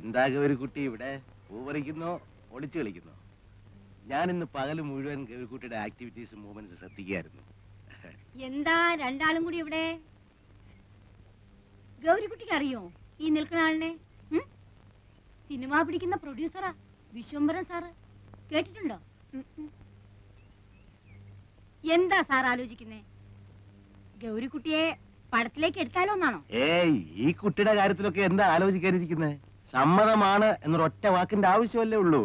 എന്താ കുട്ടി ഇവിടെ പൂവറിക്കുന്നോ ഒളിച്ചു കളിക്കുന്നോ. ഞാൻ ഇന്ന് പകൽ മുഴുവൻ ഗൗരിക്കുട്ടിയുടെ ആക്ടിവിറ്റീസ് മൂവ്മെന്റ്സ് ശ്രദ്ധിക്കുകയായിരുന്നു. എന്താ രണ്ടാളും കൂടി ഇവിടെ? ഗൗരിക്കുട്ടിക്ക് അറിയോ ഈ നിൽക്കുന്ന ആളിനെ? സിനിമ പിടിക്കുന്ന പ്രൊഡ്യൂസറാ വിശ്വംബരൻ സാറ്. കേട്ടിട്ടുണ്ടോ? എന്താ സാർ ആലോചിക്കുന്നേ? ഗൗരിക്കുട്ടിയെ പടത്തിലേക്ക് എടുത്താലോ എന്നാണോ? ഏയ് ഈ കുട്ടിയുടെ കാര്യത്തിലൊക്കെ എന്താ ആലോചിക്കാനിരിക്കുന്നത് സമ്മതമാണ് എന്നൊരൊറ്റ വാക്കിന്റെ ആവശ്യമല്ലേ ഉള്ളൂ?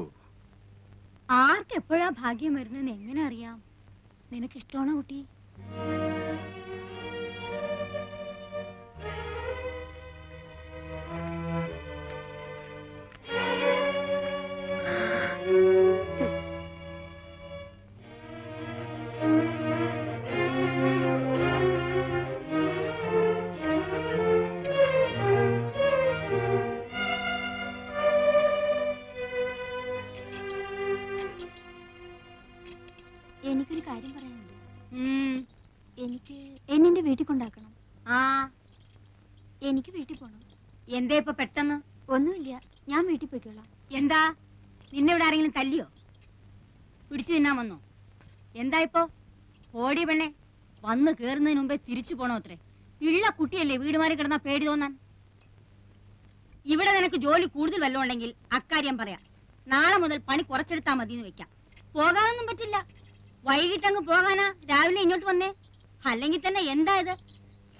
ആർക്കെപ്പോഴാ ഭാഗ്യം വരുന്നെന്ന് എങ്ങനെ അറിയാം? നിനക്ക് ഇഷ്ടമാണോ കുട്ടി? എന്തേ ഇപ്പൊ പെട്ടെന്ന്? ഒന്നുമില്ല. ഞാൻ വീട്ടിൽ പോയിക്കോളാം. എന്താ? നിന്നെ ഇവിടെ ആരെങ്കിലും തല്ലിയോ? പിടിച്ചു തിന്നാൻ വന്നോ? എന്താ ഇപ്പോ? ഓടി പെണ്ണെ വന്ന് കേറുന്നതിന് മുമ്പേ തിരിച്ചു പോണോ അത്രേ? ഇള്ള കുട്ടിയല്ലേ വീട് മാറി കിടന്നാ പേടി തോന്നാൻ? ഇവിടെ നിനക്ക് ജോലി കൂടുതൽ വല്ലതും ഉണ്ടെങ്കിൽ അക്കാര്യം പറയാം. നാളെ മുതൽ പണി കുറച്ചെടുത്താ മതി എന്ന് വെക്കാം. പോകാനൊന്നും പറ്റില്ല. വൈകിട്ട് വൈകിട്ടങ്ങ് പോകാനാ രാവിലെ ഇങ്ങോട്ട് വന്നേ? അല്ലെങ്കിൽ തന്നെ എന്താ ഇത്?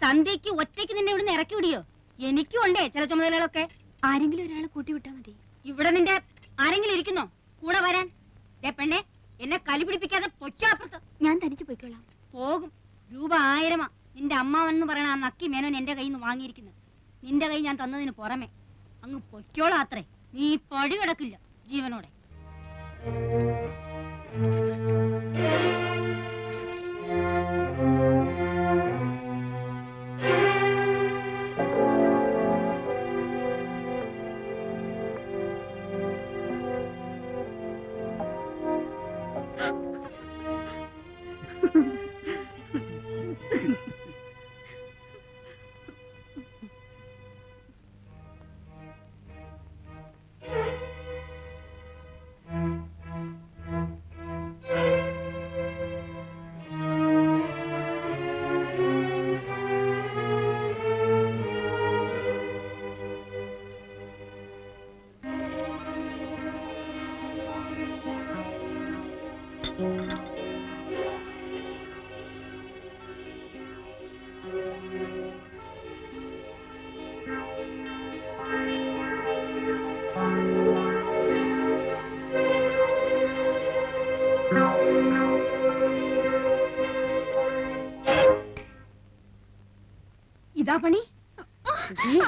സന്ധ്യക്ക് ഒറ്റയ്ക്ക് നിന്നെ ഇവിടുന്ന് ഇറക്കി വിടിയോ? എനിക്കും ഉണ്ടേ ചില ചുമതലകളൊക്കെ. ആരെങ്കിലും ഒരാളെ കൂട്ടി വിട്ടാൽ മതി. ഇവിടെ നിന്റെ ആരെങ്കിലും ഇരിക്കുന്നോ? കൂടെ വരാൻ. ദേ പെണ്ണെ എന്നെ കലി പിടിപ്പിക്കാതെ പൊറ്റാപ്പുറത്ത് ഞാൻ തനിച്ച് പോയിക്കോളാം. പോകും. രൂപ ആയിരമാ. നിന്റെ അമ്മാവെന്ന് പറയണ ആ നക്കി മേനോൻ എന്റെ കയ്യിൽ നിന്ന് വാങ്ങിയിരിക്കുന്നത് നിന്റെ കൈ ഞാൻ തന്നതിന് പുറമെ. അങ്ങ് പൊയ്ക്കോളാ അത്രേ. നീ പടി കിടക്കില്ല ജീവനോടെ. ഇതാ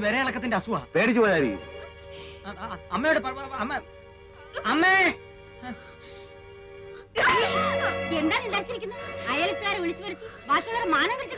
പണ്ടാരത്തിന് വിരയിളക്കത്തിന്റെ അസുഖ. പേടിച്ചു പോയാൽ അമ്മയോട് അമ്മ. അമ്മേ! എന്താണ് നിലച്ചിരിക്കുന്നത് അയൽക്കാരെ വിളിച്ചു വരുത്തി ബാക്കിയുള്ളവർ മാനം പിടിച്ചു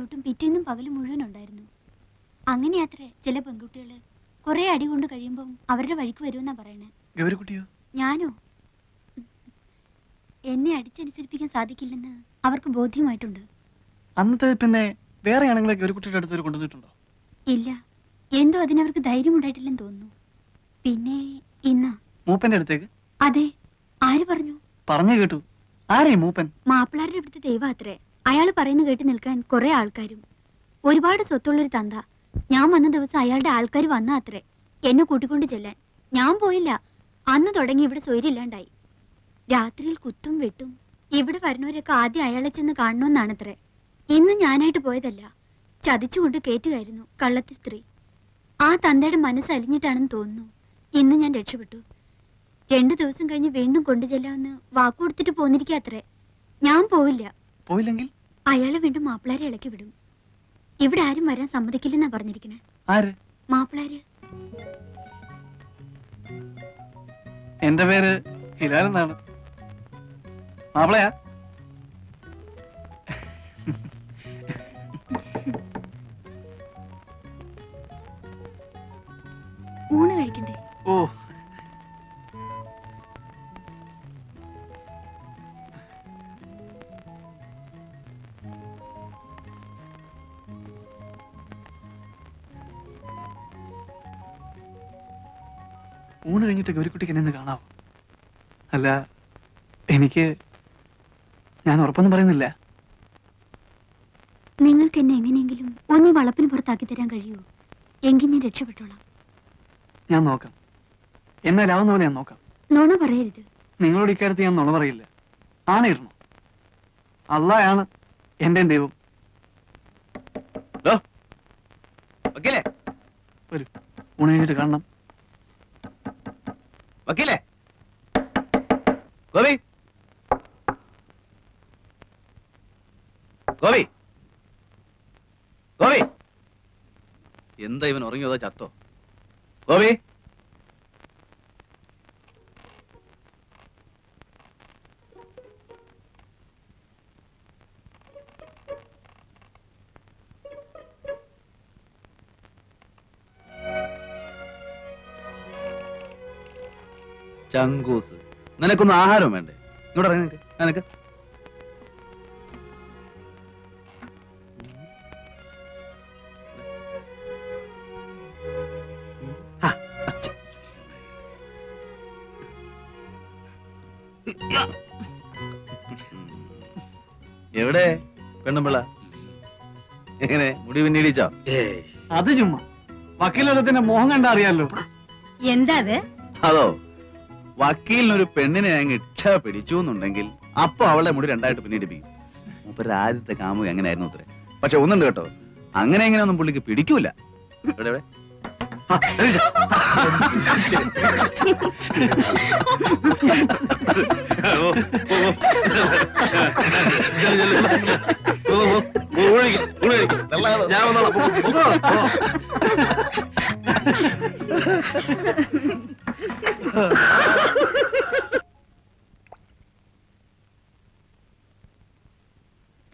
ചവിട്ടും പിറ്റേന്നും പകലും മുഴുവൻ ഉണ്ടായിരുന്നു. അങ്ങനെയാത്രേ ചില പെൺകുട്ടികൾ കുറെ അടി കൊണ്ട് കഴിയുമ്പോൾ അവരുടെ വഴിക്ക് വരുമെന്നാ പറയണേ. ഗൗരിക്കുട്ടിയോ ഞാനോ? എന്നെ അടിച്ചനുസരിപ്പിക്കാൻ സാധിക്കില്ലെന്ന് അവർക്ക് ബോധ്യമായിട്ടുണ്ട്. അന്നത്തെ പിന്നെ വേറെ ആണെങ്കിലും ഗൗരിക്കുട്ടിയുടെ അടുത്ത് കൊണ്ടുവന്നിട്ടുണ്ടോ? ഇല്ല. എന്തോ അതിനവർക്ക് ധൈര്യം ഉണ്ടായിട്ടില്ലെന്ന് തോന്നുന്നു. പിന്നെ ഇന്നാ? മൂപ്പന്റെ അടുത്തേക്ക്? അതെ. ആര് പറഞ്ഞു? പറഞ്ഞു കേട്ടു. ആരേ മൂപ്പൻ? മാപ്പിളാരുടെ അടുത്ത് ദൈവാത്രേ അയാൾ പറയുന്ന കേട്ട് നിൽക്കാൻ കുറെ ആൾക്കാരും. ഒരുപാട് സ്വത്തുള്ളൊരു തന്ത. ഞാൻ വന്ന ദിവസം അയാളുടെ ആൾക്കാർ വന്ന അത്രേ. എന്നെ കൂട്ടിക്കൊണ്ട് ചെല്ലാൻ. ഞാൻ പോയില്ല. അന്ന് തുടങ്ങി ഇവിടെ സ്വൈര്യമില്ലാണ്ടായി രാത്രിയിൽ കുത്തും വെട്ടും. ഇവിടെ വരുന്നവരൊക്കെ ആദ്യം അയാളെ ചെന്ന് കാണണമെന്നാണത്രേ ഇന്ന് ഞാനായിട്ട് പോയതല്ല. ചതിച്ചുകൊണ്ട് കയറ്റുകയായിരുന്നു കള്ളത്തി സ്ത്രീ. ആ തന്തയുടെ മനസ്സ് അലിഞ്ഞിട്ടാണെന്ന് തോന്നുന്നു. ഇന്ന് ഞാൻ രക്ഷപ്പെട്ടു. രണ്ടു ദിവസം കഴിഞ്ഞ് വീണ്ടും കൊണ്ടുചെല്ലാമെന്ന് ചെല്ലാമെന്ന് കൊടുത്തിട്ട് പോന്നിരിക്കാത്രേ ഞാൻ പോവില്ല. പോയില്ലെങ്കിൽ? അയാളെ വീണ്ടും മാപ്പിളാരെ ഇളക്കി വിടും. ഇവിടെ ആരും വരാൻ സമ്മതിക്കില്ലെന്നാ പറഞ്ഞിരിക്കണേ. ആര്? മാപ്പിളാര്. എന്റെ പേര് ഹിലാൽ എന്നാണ്. മാപ്പിളയാ? ഊണ് കഴിക്കണ്ടേ? ഓ ഊണ് കഴിഞ്ഞിട്ട് ഗൗരിക്കുട്ടിക്ക് എന്നെ കാണാവോ? അല്ല എനിക്ക് ഞാൻ ഉറപ്പൊന്നും പറയുന്നില്ല. നിങ്ങൾക്ക് എന്നെ എങ്ങനെയെങ്കിലും ഒന്ന് വളപ്പിന് പുറത്താക്കി തരാൻ കഴിയുമോ? എങ്കിൽ ഞാൻ രക്ഷപ്പെട്ടോളാം. ഞാൻ നോക്കാം. എന്നാലാവുന്ന പോലെ ഞാൻ നോക്കാം. നുണ പറയരുത്. നിങ്ങളോട് ഇക്കാര്യത്തിൽ ഞാൻ നുണ പറയില്ല. ആണയിടണം അള്ളായാണ് എന്റെ ദൈവം. വക്കീലേ. ഊണ് കഴിഞ്ഞിട്ട് കാണണം. വക്കീലേ? ഗോപി? ഗോപി? ഗോപി? എന്താ ഇവൻ ഉറങ്ങിയതോ ചത്തോ? ഗോപി? ചങ്കൂസ്. നിനക്കൊന്നും ആഹാരം വേണ്ടേ? ഇങ്ങോട്ട് ഇറങ്ങി നിനക്ക് നിനക്ക്. എവിടെ പെണ്ണുമ്പിള്ള? എങ്ങനെ മുടി പിന്നീടിച്ചോ അത് ചുമ്മാ. വക്കീലത്തിന്റെ മോഹം കണ്ടാ അറിയാലോ എന്താ അത്? അതോ? വക്കീലിനൊരു പെണ്ണിനെ അങ്ങ് ഇക്ഷ പിടിച്ചു എന്നുണ്ടെങ്കിൽ അപ്പൊ അവളെ മുടി രണ്ടായിട്ട് പിന്നീടിപ്പിക്കും അപ്പൊ ആദ്യത്തെ കാമു എങ്ങനെയായിരുന്നു അത്ര പക്ഷെ ഒന്നുണ്ട് കേട്ടോ അങ്ങനെ എങ്ങനെയൊന്നും പുള്ളിക്ക് പിടിക്കൂല എവിടെ, എവിടെ? ആ, എണീച്ച. ഓ, ഓ, ഓ. ചെല്ല്, ചെല്ല്. ഓ, ഓ, ഓ, ഊണ് കഴിക്ക്, ഊണ് കഴിക്ക്. വെള്ളം ഞാൻ വന്നോളാം. പോ, പോ, പോ.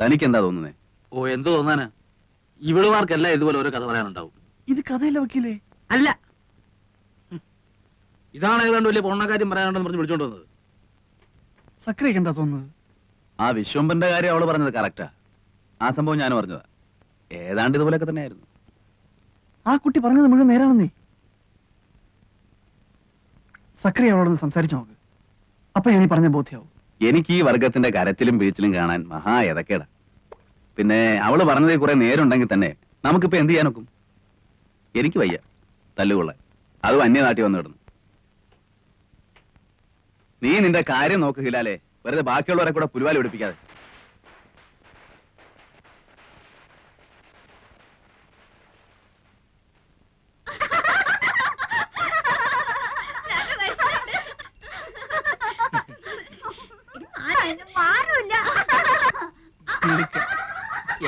തനിക്ക് എന്താ തോന്നുന്നേ? ഓ എന്ത് തോന്നാനാ? ഇവിടുമാർക്കല്ല ഇതുപോലെ ഓരോ കഥ പറയാനുണ്ടാവും. ഇത് കഥയല്ല വക്കീലേ? അല്ല. ഇതാണ് ഏതാണ്ട് വലിയ പൊണ്ണക്കാര്യം പറയാനുണ്ടെന്ന് പറഞ്ഞ് വിളിച്ചോണ്ട് വന്നത്. സക്രിയക്ക് എന്താ തോന്നുന്നത്? ആ വിശ്വംബന്റെ കാര്യം അവൾ പറഞ്ഞത് കറക്റ്റാ. ആ സംഭവം ഞാൻ പറഞ്ഞതാ ഏതാണ്ട് ഇതുപോലൊക്കെ തന്നെയായിരുന്നു. ആ കുട്ടി പറഞ്ഞത് മുഴുവൻ നേരാണെന്നേ. സക്രിയ അവളോടൊന്ന് സംസാരിച്ചു നോക്ക്. അപ്പൊ ഞാൻ ഈ പറഞ്ഞ ബോധ്യാവും. എനിക്ക് ഈ വർഗത്തിന്റെ കരച്ചിലും പിഴിച്ചിലും കാണാൻ മഹാ എതക്കേടാ പിന്നെ അവൾ പറഞ്ഞതിൽ കുറെ നേരുണ്ടെങ്കിൽ തന്നെ നമുക്കിപ്പോ എന്ത് ചെയ്യാൻ നോക്കും എനിക്ക് വയ്യ. തല്ലുകൊള്ളാൻ. അതും അന്യനാട്ടി വന്നു കിടന്നു. നീ നിന്റെ കാര്യം നോക്ക് ഹിലാലെ. വെറുതെ ബാക്കിയുള്ളവരെ കൂടെ പുലുവാലി പിടിപ്പിക്കാതെ.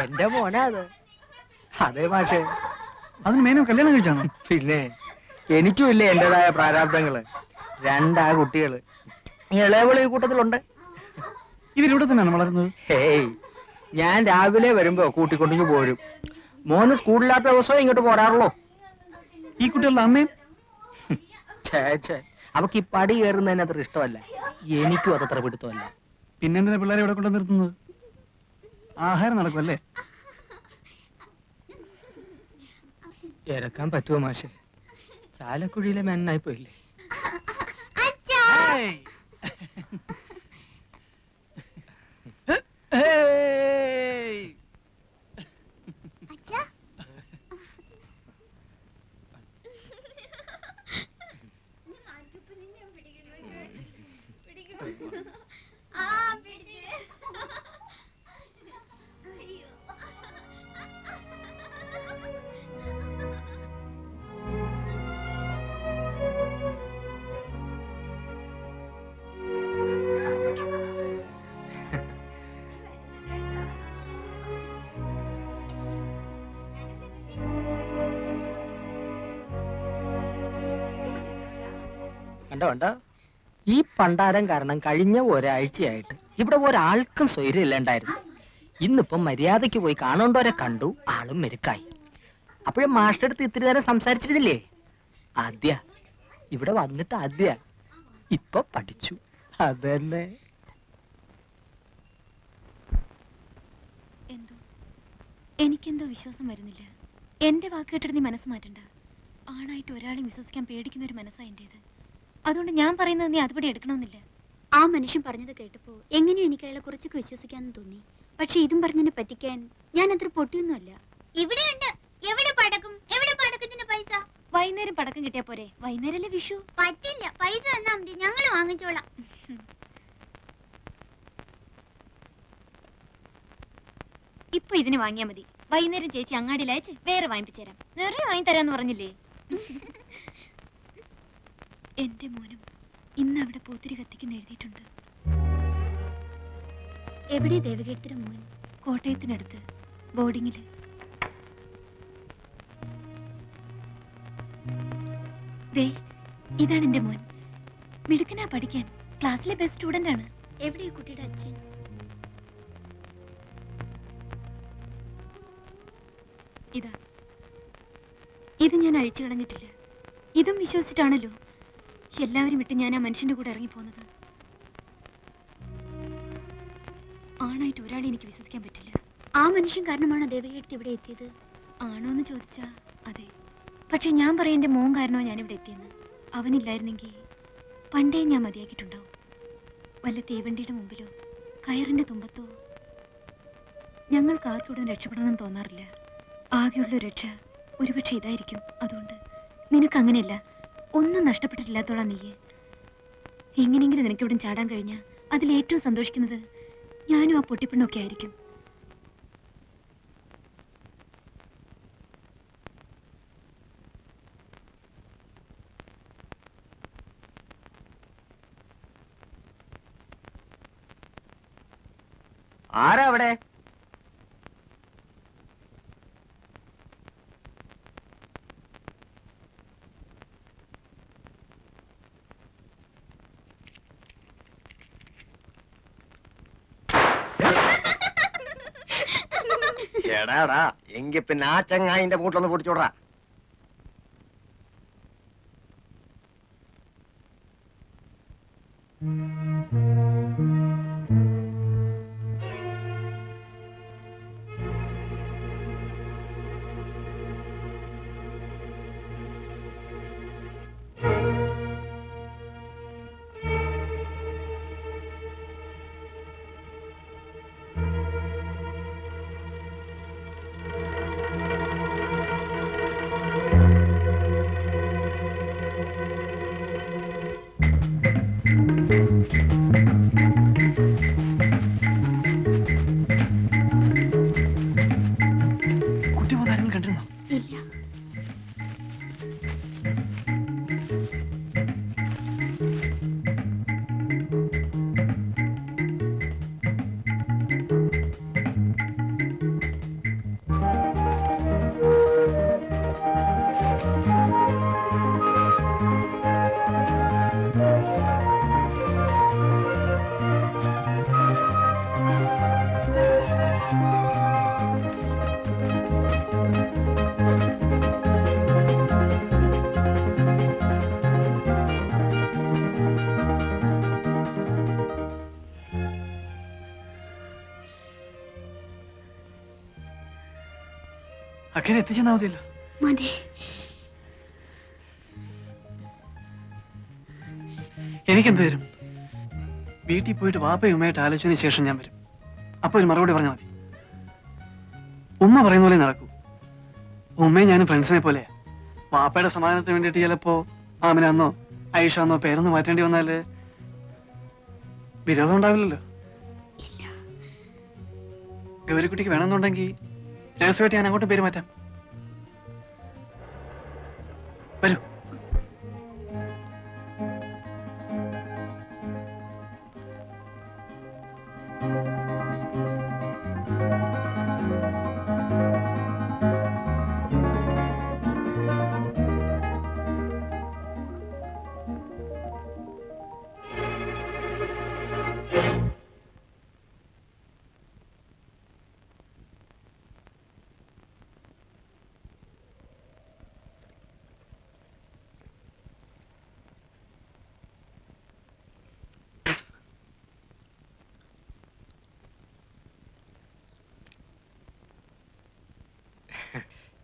എന്റെ മോനാ അത് അതെ മാഷേ. അതിന് മേനോ കല്യാണം കഴിച്ചാണോ? പിന്നെ എനിക്കും ഇല്ല എന്റേതായ പ്രാരാബ്ദങ്ങൾ. രണ്ടാ കുട്ടികൾ. ഇളയവൾ ഈ കൂട്ടത്തിലുണ്ട്. ഇവരിവിടെ തന്നെയാണ് വളരുന്നത്. ഹേയ് ഞാൻ രാവിലെ വരുമ്പോ കൂട്ടിക്കൊണ്ടിങ്ങ് പോരും. മോന് സ്കൂളില്ലാത്ത ദിവസമേ ഇങ്ങോട്ട് പോരാറുള്ളോ. ഈ കുട്ടികളുടെ അമ്മയും? ഛേ ഛേ അവക്ക് ഈ പടി കയറുന്നതിന് അത്ര ഇഷ്ടമല്ല. എനിക്കും അതത്ര പിടുത്തമല്ല. പിന്നെന്തിനാ പിള്ളേരെ ഇവിടെ കൊണ്ടുവന്നിരുന്നത് നിർത്തുന്നത്? ആഹാരം നടക്കുമല്ലേ ഇറക്കാൻ പറ്റുമോ മാഷെ? ചാലക്കുഴിയിലെ മെന്നായി പോയില്ലേ? hey! കണ്ടോ കണ്ടോ ഈ പണ്ടാരം കാരണം കഴിഞ്ഞ ഒരാഴ്ചയായിട്ട് ഇവിടെ ഒരാൾക്കും സ്വൈര്യം ഇല്ലാണ്ടായിരുന്നു ഇന്നിപ്പം മര്യാദയ്ക്ക് പോയി കാണേണ്ടവരെ കണ്ടു ആളും മെരുക്കായി. അപ്പോഴും മാസ്റ്റർ അടുത്ത് ഇത്തിരി നേരം സംസാരിച്ചിരുന്നില്ലേ? ആദ്യ. ഇവിടെ വന്നിട്ട് ആദ്യ. ഇപ്പൊ പഠിച്ചു. അതന്നെ. എന്തോ? എനിക്കെന്തോ വിശ്വാസം വരുന്നില്ല. എന്റെ വാക്ക് നീ മനസ്സ് മാറ്റണ്ട. ആണായിട്ട് ഒരാളെയും വിശ്വസിക്കാൻ പേടിക്കുന്ന ഒരു മനസ്സാ എന്റേത്. അതുകൊണ്ട് ഞാൻ പറയുന്നത് നീ അതുപടി എടുക്കണമെന്നില്ല. ആ മനുഷ്യൻ പറഞ്ഞത് കേട്ടപ്പോ എങ്ങനെയോ എനിക്ക് അയാളെ കുറച്ചൊക്കെ വിശ്വസിക്കാന്ന് തോന്നി. പക്ഷെ ഇതും പറഞ്ഞതിനെ പറ്റിക്കാൻ ഞാൻ അത്ര പൊട്ടിയൊന്നുമല്ല. ഇവിടെയുണ്ട്. എവിടെ പടക്കും? എവിടെ പടക്കത്തിന്റെ പൈസ? വൈകുന്നേരം പടക്കം കിട്ടിയാ പോരെ. വൈകുന്നേരല്ലേ വിഷു? പറ്റില്ല. പൈസ തന്നാ മതി. ഞങ്ങൾ വാങ്ങിച്ചോളാം. ഇപ്പൊ ഇതിന് വാങ്ങിയാ മതി. വൈകുന്നേരം ചേച്ചി അങ്ങാടിയിൽ അയച്ച് വേറെ വാങ്ങിപ്പിച്ചു തരാം നിറയെ വാങ്ങി തരാന്ന് പറഞ്ഞില്ലേ? എന്റെ മോനും ഇന്ന് അവിടെ പോത്തിരി കത്തിക്കുന്ന എഴുതിയിട്ടുണ്ട്. എവിടെ ദേവകീർത്തിയുടെ മോൻ? കോട്ടയത്തിനടുത്ത് ബോർഡിങ്ങിൽ. ദേ ഇതാണ് എന്റെ മോൻ. മിടുക്കനാ പഠിക്കാൻ. ക്ലാസ്സിലെ ബെസ്റ്റ് സ്റ്റുഡന്റ് ആണ്. എവിടെ ഈ കുട്ടിയുടെ അച്ഛൻ? ഇതാ. ഇത് ഞാൻ അഴിച്ചു കളഞ്ഞിട്ടില്ല. ഇതും വിശ്വസിച്ചിട്ടാണല്ലോ. എല്ലാവരും വിട്ട് ഞാൻ ആ മനുഷ്യന്റെ കൂടെ ഇറങ്ങി പോകുന്നത്. ആണായിട്ട് ഒരാളെ എനിക്ക് വിശ്വസിക്കാൻ പറ്റില്ല. ആ മനുഷ്യൻ കാരണമാണ് ദേവകീർത്തി ഇവിടെ എത്തിയത്? ആണോ എന്ന് ചോദിച്ചാ അതെ. പക്ഷെ ഞാൻ പറയും എന്റെ മോൻ കാരണമോ ഞാൻ ഇവിടെ എത്തിയെന്ന്. അവനില്ലായിരുന്നെങ്കിൽ പണ്ടേ ഞാൻ മതിയാക്കിയിട്ടുണ്ടാവും. വല്ല തീവണ്ടിയുടെ മുമ്പിലോ കയറിന്റെ തുമ്പത്തോ. ഞങ്ങൾക്ക് ആർക്കും രക്ഷപ്പെടണം തോന്നാറില്ല. ആകെയുള്ള രക്ഷ ഒരുപക്ഷെ ഇതായിരിക്കും. അതുകൊണ്ട് നിനക്ക് അങ്ങനെയല്ല. ഒന്നും നഷ്ടപ്പെട്ടിട്ടില്ലാത്തോളാ നീയെ. എങ്ങനെയെങ്കിലും നിനക്ക് ഇവിടെ ചാടാൻ കഴിഞ്ഞാൽ അതിൽ ഏറ്റവും സന്തോഷിക്കുന്നത് ഞാനും ആ പൊട്ടിപ്പെണ്ണൊക്കെ ആയിരിക്കും. ആരാ അവിടെ? എടാടാ എങ്കി പിന്നെ ആ ചങ്ങായിന്റെ മൂട്ടിലൊന്ന് പൊടിച്ചോടാ അക്കരെ എത്തിച്ചെന്നാ മതിയല്ലോ മതി. എനിക്കെന്ത് തരും? വീട്ടിൽ പോയിട്ട് വാപ്പയും ഉമ്മയായിട്ട് ആലോചിച്ചതിന് ശേഷം ഞാൻ വരും. അപ്പൊ ഒരു മറുപടി പറഞ്ഞാൽ മതി. ഉമ്മ പറയുന്ന പോലെ നടക്കൂ. ഉമ്മയും ഞാനും ഫ്രണ്ട്സിനെ പോലെ വാപ്പയുടെ സമാധാനത്തിന് വേണ്ടിയിട്ട് ചിലപ്പോ ആമിനാന്നോ ഐഷാന്നോ പേരൊന്ന് മാറ്റേണ്ടി വന്നാൽ വിരോധം ഉണ്ടാവില്ലല്ലോ. ഗൗരിക്കുട്ടിക്ക് വേണമെന്നുണ്ടെങ്കിൽ ഞാൻ അങ്ങോട്ട് പേര് മാറ്റാം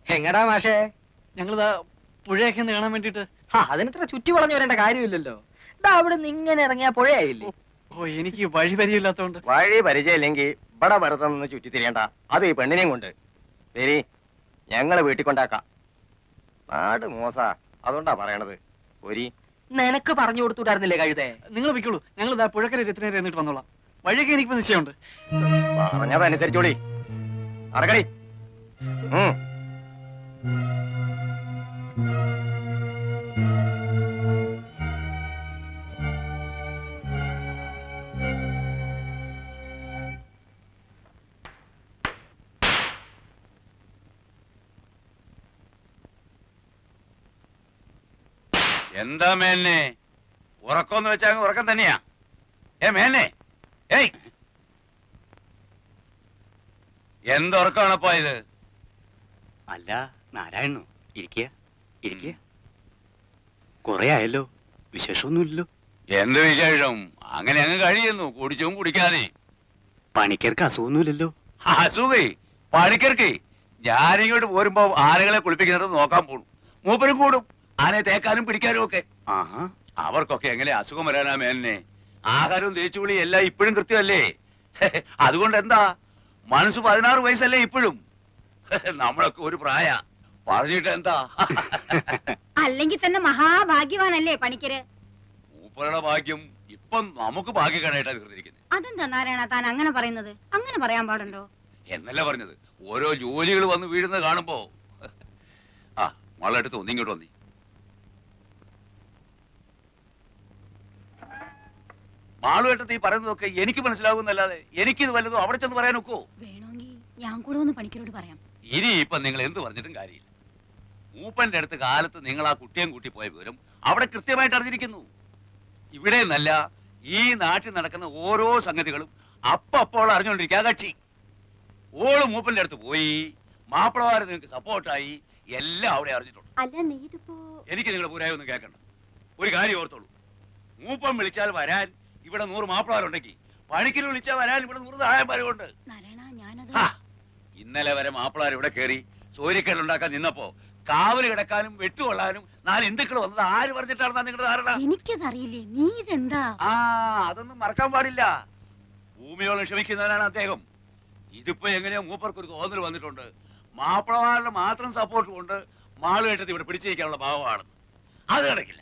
എങ്ങടാ മാഷേ? ഞങ്ങളിതാ പുഴയൊക്കെ ഒന്ന് കാണാൻ വേണ്ടിട്ട് ആ അതിനിത്ര ചുറ്റി വളഞ്ഞു വരേണ്ട കാര്യമില്ലല്ലോ. ഇതാ അവിടെ നിന്ന് ഇങ്ങനെ ഇറങ്ങിയ പുഴയായില്ലേ? ഓ എനിക്ക് വഴി പരിചയമില്ലാത്തോണ്ട്. വഴി പരിചയമില്ലെങ്കിൽ ഇവിടെ വെറുതെ നിന്ന് ചുറ്റി തിരിയണ്ട. അത് ഈ പെണ്ണിനെയും കൊണ്ട്. വരി ഞങ്ങൾ വീട്ടിൽ കൊണ്ടാക്കാം. നാട് മോശ. അതുകൊണ്ടാ പറയണത്. ഒരി. നിനക്ക് പറഞ്ഞു കൊടുത്തുണ്ടായിരുന്നില്ലേ കഴുതേ? നിങ്ങൾ വെക്കുള്ളൂ ഞങ്ങൾ ഇതാ പുഴക്കര രത്തിനേരെ എന്നിട്ട് വന്നോളാം. വഴിയൊക്കെ എനിക്ക് നിശ്ചയമുണ്ട്. പറഞ്ഞതനുസരിച്ചോളി. അടക്കടി ഉം. എന്താ മേലിനെ ഉറക്കമെന്ന് വെച്ചാൽ ഉറക്കം തന്നെയാ. ഏ മേലിനെ ഏയ്! എന്തുറക്കമാണപ്പോ ഇത്? അല്ല നാരായണു ഇരിക്കുക ഇരിക്കുക കൊറേ ആയല്ലോ. വിശേഷമൊന്നുമില്ലല്ലോ. എന്ത് വിശേഷം? അങ്ങനെ അങ്ങ് കഴിയുന്നു. കുടിച്ചും കുടിക്കാതെ. പണിക്കർക്ക് അസുഖമൊന്നുമില്ലല്ലോ. അസുഖേ പണിക്കർക്ക്. ഞാനിങ്ങോട്ട് പോരുമ്പോ ആനകളെ കുളിപ്പിക്കുന്നത് നോക്കാൻ പോകും മൂപ്പരും കൂടും. ആനയെ തേക്കാനും പിടിക്കാനും ഒക്കെ. അവർക്കൊക്കെ എങ്ങനെ അസുഖം വരാനാ മേലിനെ? ആഹാരവും തേച്ചുകുളി എല്ലാം ഇപ്പോഴും കൃത്യമല്ലേ? അതുകൊണ്ട് എന്താ മനസ്സ് പതിനാറ് വയസ്സല്ലേ ഇപ്പോഴും? നമ്മളൊക്കെ ഒരു പ്രായ. പറഞ്ഞിട്ട് എന്താ അല്ലെങ്കിൽ തന്നെ മഹാഭാഗ്യവാനല്ലേ പണിക്കര്? മൂപ്പരുടെ ഭാഗ്യം ഇപ്പം നമുക്ക് ഭാഗ്യക്കാരായിട്ടാണ് തീർന്നിരിക്കുന്നത് അതെന്താ നാരായണ താൻ അങ്ങനെ പറയുന്നത്? അങ്ങനെ പറയാൻ പാടുണ്ടോ? എന്നല്ല പറഞ്ഞത്. ഓരോ ജോലികൾ വന്ന് വീഴുന്നത് കാണുമ്പോ. ആ മള്ളെടുത്ത് ഒന്നിങ്ങോട്ട് വന്നി. മാളുവേട്ടത്ത് ഈ പറയുന്നതൊക്കെ എനിക്ക് മനസ്സിലാകുന്നല്ലാതെ എനിക്കിത് വല്ലതും അവിടെ ചെന്ന് പറയാൻ ഒക്കോ വേണമെങ്കിൽ ഞാൻ കൂടെ ഒന്ന് പണിക്കരോട് പറയാം. ഇനി ഇപ്പൊ നിങ്ങൾ എന്ത് പറഞ്ഞിട്ടും കാര്യമില്ല. മൂപ്പന്റെ അടുത്ത് കാലത്ത് നിങ്ങൾ ആ കുട്ടിയും കൂട്ടി പോയ വിവരം അവിടെ കൃത്യമായിട്ട് അറിഞ്ഞിരിക്കുന്നു. ഇവിടെ നല്ല ഈ നാട്ടിൽ നടക്കുന്ന ഓരോ സംഗതികളും അപ്പപ്പോൾ അറിഞ്ഞുകൊണ്ടിരിക്കുക കക്ഷി. ഓൾ മൂപ്പന്റെ അടുത്ത് പോയി മാപ്പിളമാര് നിങ്ങൾക്ക് സപ്പോർട്ടായി എല്ലാം അവിടെ അറിഞ്ഞിട്ടുണ്ട്. അല്ല നീ ഇതിപ്പോ എനിക്ക് നിങ്ങളുടെ പൂരായി ഒന്നും കേൾക്കണ്ട. ഒരു കാര്യം ഓർത്തോളൂ. മൂപ്പം വിളിച്ചാൽ വരാൻ ഇവിടെ നൂറ് മാപ്പിളമാരുണ്ടെങ്കിൽ പണിക്കിന് വിളിച്ചാൽ വരാൻ ഇവിടെ നൂറ് ഹാ, ഇന്നലെ വരെ മാപ്പിളാർ ഇവിടെ കയറി സൂര്യക്കേടുണ്ടാക്കാൻ നിന്നപ്പോ കാവൽ കിടക്കാനും വെട്ടുകൊള്ളാനും നാല് ഹിന്ദുക്കൾ വന്നത് ആര് പറഞ്ഞിട്ടാണെന്നാ നിങ്ങളുടെ ധാരണ? എനിക്കതറിയില്ലേ നീ ഇതെന്താ? ആ അതൊന്നും മറക്കാൻ പാടില്ല. ഭൂമിയോളം ക്ഷമിക്കുന്നവനാണ് അദ്ദേഹം. ഇതിപ്പോ എങ്ങനെയോ മൂപ്പർക്ക് ഒരു തോന്നൽ വന്നിട്ടുണ്ട്. മാപ്പിളമാരുടെ മാത്രം സപ്പോർട്ട് കൊണ്ട് മാളുകേട്ടത് ഇവിടെ പിടിച്ചിരിക്കാനുള്ള ഭാവമാണ്. അത് കിടക്കില്ല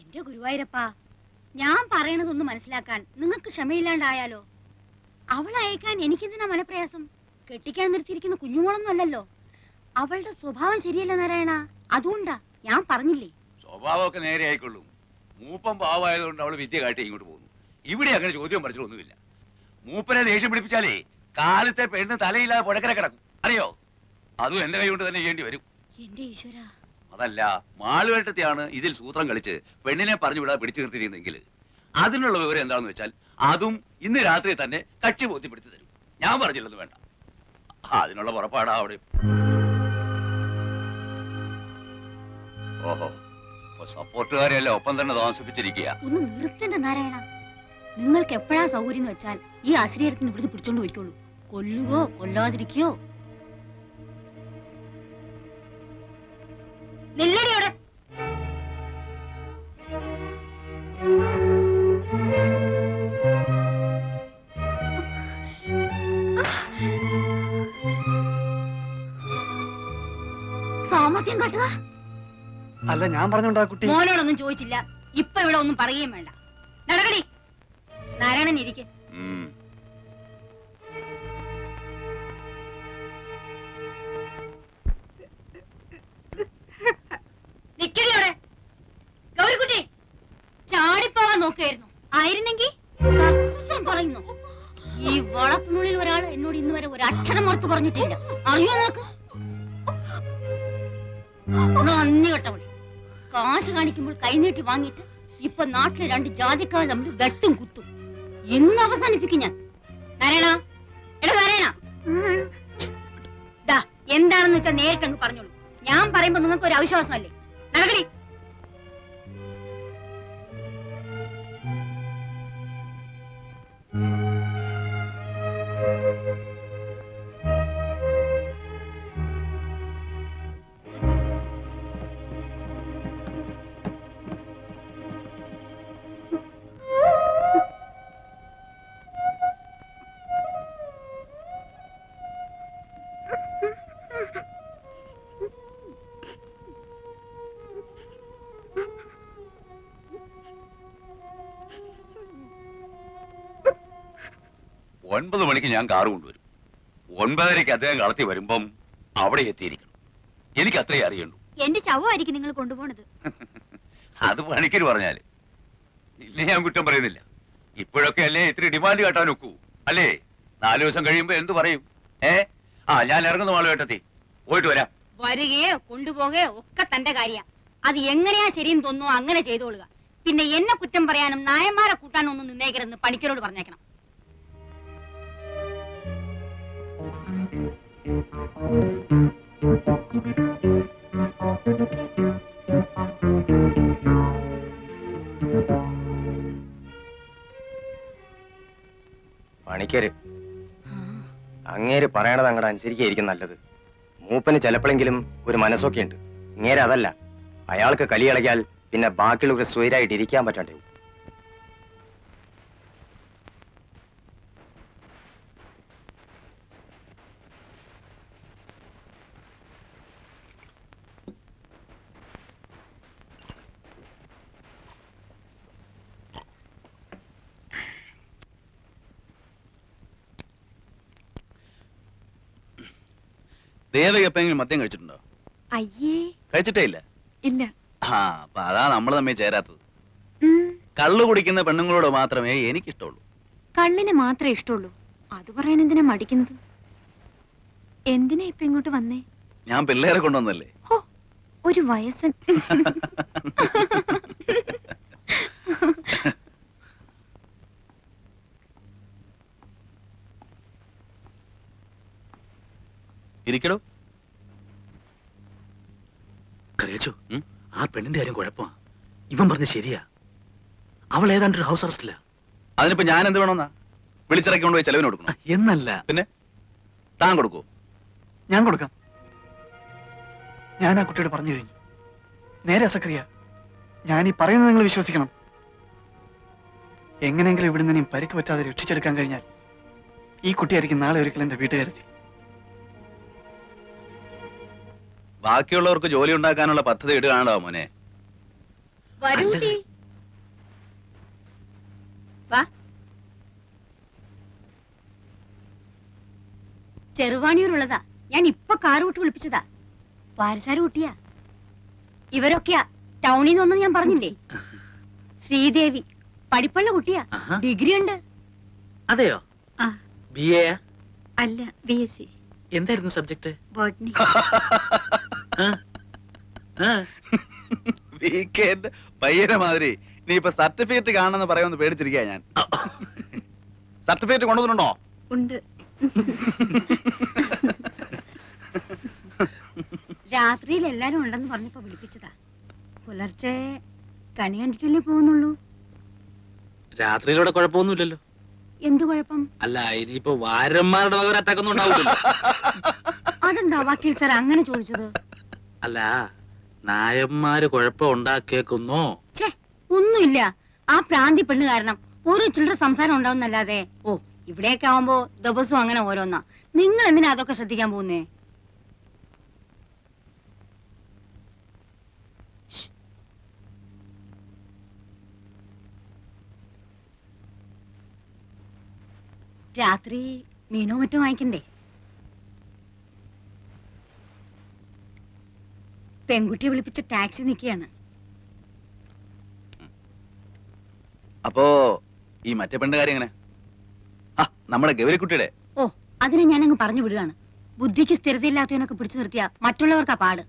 എന്റെ ഗുരുവായൂരപ്പാ. ഞാൻ പറയണതൊന്ന് മനസ്സിലാക്കാൻ നിങ്ങൾക്ക് ക്ഷമയില്ലാണ്ടായാലോ? അവൾ അയക്കാൻ എനിക്കെന്തിനാ മനപ്രയാസം? കെട്ടിക്കാൻ നിർത്തിയിരിക്കുന്ന കുഞ്ഞുമോളൊന്നും അല്ലല്ലോ. അവളുടെ സ്വഭാവം ശരിയല്ല നാരായണ. അതുകൊണ്ടാ ഞാൻ പറഞ്ഞില്ലേ? സ്വഭാവമൊക്കെ നേരെ ആയിക്കൊള്ളും. മൂപ്പം പാവമായതുകൊണ്ട് അവൾ വിദ്യ കാട്ടി ഇങ്ങോട്ട് പോകുന്നു. ഇവിടെ അങ്ങനെ ചോദ്യം പറിച്ചിട്ടൊന്നുമില്ല. മൂപ്പനെ ദേഷ്യം പിടിപ്പിച്ചാലേ കാലത്തെ പെണ്ണ് തലയില്ലാതെ പുഴക്കര കിടക്കും. അറിയോ? അതും എന്റെ കൈ കൊണ്ട് തന്നെ ചെയ്യേണ്ടി വരും. എന്റെ ഈശ്വര. അതല്ല മാളുവേട്ടത്തെയാണ് ഇതിൽ സൂത്രം കളിച്ച് പെണ്ണിനെ പറഞ്ഞു വിടാതെ പിടിച്ചു നിർത്തിയിരുന്നെങ്കിൽ. അതിനുള്ള വിവരം എന്താണെന്ന് വെച്ചാൽ അതും ഇന്ന് രാത്രി തന്നെ കക്ഷി ബോധ്യപ്പെടുത്തി തരും. ഞാൻ പറഞ്ഞില്ലെന്ന് വേണ്ട. അതിനുള്ള പുറപ്പാടാ അവിടെ. ഓഹോ സപ്പോർട്ടുകാരെയല്ല ഒപ്പം തന്നെ താമസിപ്പിച്ചിരിക്കുക ഒന്ന് നിർത്തണ്ട നാരായണ. നിങ്ങൾക്ക് എപ്പോഴാ സൗകര്യം വെച്ചാൽ ഈ ആശ്രയത്തിന് ഇവിടുന്ന് പിടിച്ചോണ്ട് പോയിക്കോളൂ. കൊല്ലുകയോ കൊല്ലാതിരിക്കയോ? നില്ലടി അവിടെ. സാമർത്ഥ്യം കാട്ടുക. അല്ല ഞാൻ പറഞ്ഞോണ്ടാ കുട്ടി. മോനോടൊന്നും ചോദിച്ചില്ല. ഇപ്പൊ ഇവിടെ ഒന്നും പറയുകയും വേണ്ട. നടക്കടി. നാരായണൻ ഇരിക്കെ. ആയിരുന്നെങ്കിൽ പറയുന്നു. ഈ വളപ്പിനുള്ളിൽ ഒരാൾ എന്നോട് ഇന്ന് വരെ ഒരു അക്ഷരം ഓർത്ത് പറഞ്ഞിട്ടില്ല. അറിയോ നിനക്ക്? നന്ദി കേട്ടവളെ. കാശ് കാണിക്കുമ്പോൾ കൈനീട്ടി വാങ്ങിയിട്ട് ഇപ്പൊ നാട്ടിലെ രണ്ട് ജാതിക്കാർ തമ്മിൽ വെട്ടും കുത്തും. ഇന്ന് അവസാനിപ്പിക്കും ഞാൻ. നാരായണ എടാ നാരായണ. എന്താണെന്ന് വെച്ചാൽ നേരിട്ടങ്ങ് പറഞ്ഞോളൂ. ഞാൻ പറയുമ്പോ നിങ്ങൾക്ക് ഒരു അവിശ്വാസമല്ലേ? നടക്കടി. ഒൻപത് മണിക്ക് ഞാൻ കാറ് കൊണ്ടുവരും. ഒൻപതരയ്ക്ക് അദ്ദേഹം കളത്തി വരുമ്പം അവിടെ എത്തിയിരിക്കണം. എനിക്ക് അത്രേ അറിയണ്ടു എന്റെ ശവമായിരിക്കും നിങ്ങൾ കൊണ്ടുപോണത്. അത് പണിക്കര് പറഞ്ഞാൽ. ഇല്ല ഞാൻ കുറ്റം പറയുന്നില്ല. ഇപ്പോഴൊക്കെ അല്ലേ ഇത്തിരി ഡിമാൻഡ് കാട്ടാൻ ഒക്കൂ. അല്ലേ? നാല് ദിവസം കഴിയുമ്പോ എന്ത് പറയും? ഏ? ആ ഞാൻ ഇറങ്ങുന്ന മാളുകെട്ടെത്തി പോയിട്ട് വരാം. വരികയോ കൊണ്ടുപോകുകയോ ഒക്കെ തന്റെ കാര്യ. അത് എങ്ങനെയാ ശരിയെന്ന് തോന്നുന്നു അങ്ങനെ ചെയ്തോളുക. പിന്നെ എന്നെ കുറ്റം പറയാനും നായന്മാരെ കൂട്ടാനും ഒന്നും നിന്നേക്കരുതെന്ന് പണിക്കരോട് പറഞ്ഞേക്കണം. പണിക്കര് അങ്ങേര് പറയണത് അങ്ങോട്ട് അനുസരിക്കായിരിക്കും നല്ലത്. മൂപ്പന് ചിലപ്പോഴെങ്കിലും ഒരു മനസ്സൊക്കെ ഉണ്ട് ഇങ്ങേരെ അതല്ല അയാൾക്ക് കളി ഇളകിയാൽ പിന്നെ ബാക്കിയുള്ളവർ സ്വൈരായിട്ട് ഇരിക്കാൻ പറ്റാണ്ടേ ദേവക എപ്പോഴെങ്കിലും മദ്യം കഴിച്ചിട്ടുണ്ടോ? അയ്യേ. കഴിച്ചിട്ടേ ഇല്ല. ഇല്ല. ആ അപ്പൊ അതാ നമ്മൾ തമ്മിൽ ചേരാത്തത്. കള്ളു കുടിക്കുന്ന പെണ്ണുങ്ങളോട് മാത്രമേ എനിക്കിഷ്ടമുള്ളൂ. കള്ളിനെ മാത്രമേ ഇഷ്ടമുള്ളൂ. അത് പറയാൻ എന്തിനാ മടിക്കുന്നത്? എന്തിനാ ഇപ്പൊ ഇങ്ങോട്ട് വന്നേ? ഞാൻ പിള്ളേരെ കൊണ്ടുവന്നല്ലേ? ഹോ ഒരു വയസ്സൻ. ഇരിക്കടോ. കറിയച്ചോ? ആ പെണ്ണിന്റെ കാര്യം കുഴപ്പമാ. ഇവൻ പറഞ്ഞ ശരിയാ. അവൾ ഏതാണ്ട് ഒരു ഹൗസ് അറസ്റ്റില്ല അതിനിപ്പോ ഞാൻ എന്ത് വേണമെന്നാ? വിളിച്ചിറക്കി കൊണ്ടുപോയി ചെലവിന് കൊടുക്കണം? എന്നല്ല. പിന്നെ? താൻ കൊടുക്കൂ ഞാൻ കൊടുക്കാം. ഞാൻ ആ കുട്ടിയോട് പറഞ്ഞു കഴിഞ്ഞു. നേരെ സക്രിയ ഞാൻ ഈ പറയുന്നത് നിങ്ങൾ വിശ്വസിക്കണം. എങ്ങനെയെങ്കിലും ഇവിടുന്ന് പരിക്ക് പറ്റാതെ രക്ഷിച്ചെടുക്കാൻ കഴിഞ്ഞാൽ ഈ കുട്ടിയായിരിക്കും നാളെ ഒരിക്കലും എന്റെ വീട്ടുകാരെത്തി. ബാക്കിയുള്ളവർക്ക് ജോലി ഉണ്ടാക്കാനുള്ള പദ്ധതി ഇടുകയാണോ മോനെ. വാ. ചെറുവാണിയൂരുള്ളതാ. ഞാൻ ഇപ്പൊ കാറ് വിട്ട് വിളിപ്പിച്ചതാ. പാരസാര കുട്ടിയാ. ഇവരൊക്കെയാ. ടൗണിൽ നിന്നൊന്നും ഞാൻ പറഞ്ഞില്ലേ? ശ്രീദേവി. പഠിപ്പുള്ള കുട്ടിയാ. ആഹാ. ഡിഗ്രി ഉണ്ട് അതെയോ? ആ. ബി എ അല്ല ബി എസ് സി. എന്തായിരുന്നു സബ്ജക്ട്? ബോട്ടണി വീക്കെൻഡ് പയ്യനെ മാതിരി. നീ ഇപ്പൊ സർട്ടിഫിക്കറ്റ് കാണണമെന്ന് പറയുമെന്ന് പേടിച്ചിരിക്കാ ഞാൻ. സർട്ടിഫിക്കറ്റ് കൊണ്ടുവന്നിട്ടുണ്ടോ? ഉണ്ട്. രാത്രിയിൽ എല്ലാരും ഉണ്ടെന്ന് പറഞ്ഞപ്പോ വിളിപ്പിച്ചതാ. പുലർച്ചെ കണി കണ്ടിട്ടല്ലേ പോകുന്നുള്ളൂ? രാത്രിയിലൂടെ കുഴപ്പമൊന്നുമില്ലല്ലോ. എന്ത് കുഴപ്പം? അല്ല ഇനിയിപ്പോ വാരന്മാരുടെ വക ഒരു അറ്റാക്ക് ഒന്നും ഉണ്ടാവില്ലല്ലോ. അതെന്താ വക്കീൽ സാർ അങ്ങനെ ചോദിച്ചത്? അല്ല നായന്മാര് കുഴപ്പം ഉണ്ടാക്കിയേക്കുന്നോ. ഛേ ഒന്നുമില്ല. ആ പ്രാന്തി പെണ്ണ് കാരണം ഓരോ ചില്ലറ സംസാരം ഉണ്ടാവുന്നല്ലാതെ. ഓ ഇവിടെയൊക്കെ ആവുമ്പോ ദിവസവും അങ്ങനെ ഓരോന്നാ. നിങ്ങൾ എന്തിനാ അതൊക്കെ ശ്രദ്ധിക്കാൻ പോകുന്നേ? രാത്രി മീനോ മറ്റോ വാങ്ങിക്കണ്ടേ? പെൺകുട്ടിയെ വിളിപ്പിച്ച ടാക്സി നിൽക്കുകയാണ്. അപ്പോ ഈ മറ്റേ പെണ്ണ് കാര്യം എങ്ങനെ? ആ നമ്മുടെ ഗൗരിക്കുട്ടിയുടെ. ഓ അതിനെ ഞാനങ്ങ് പറഞ്ഞു വിടുകയാണ്. ബുദ്ധിക്ക് സ്ഥിരതയില്ലാത്തവനൊക്കെ പിടിച്ചു നിർത്തിയ മറ്റുള്ളവർക്കാ പാട്.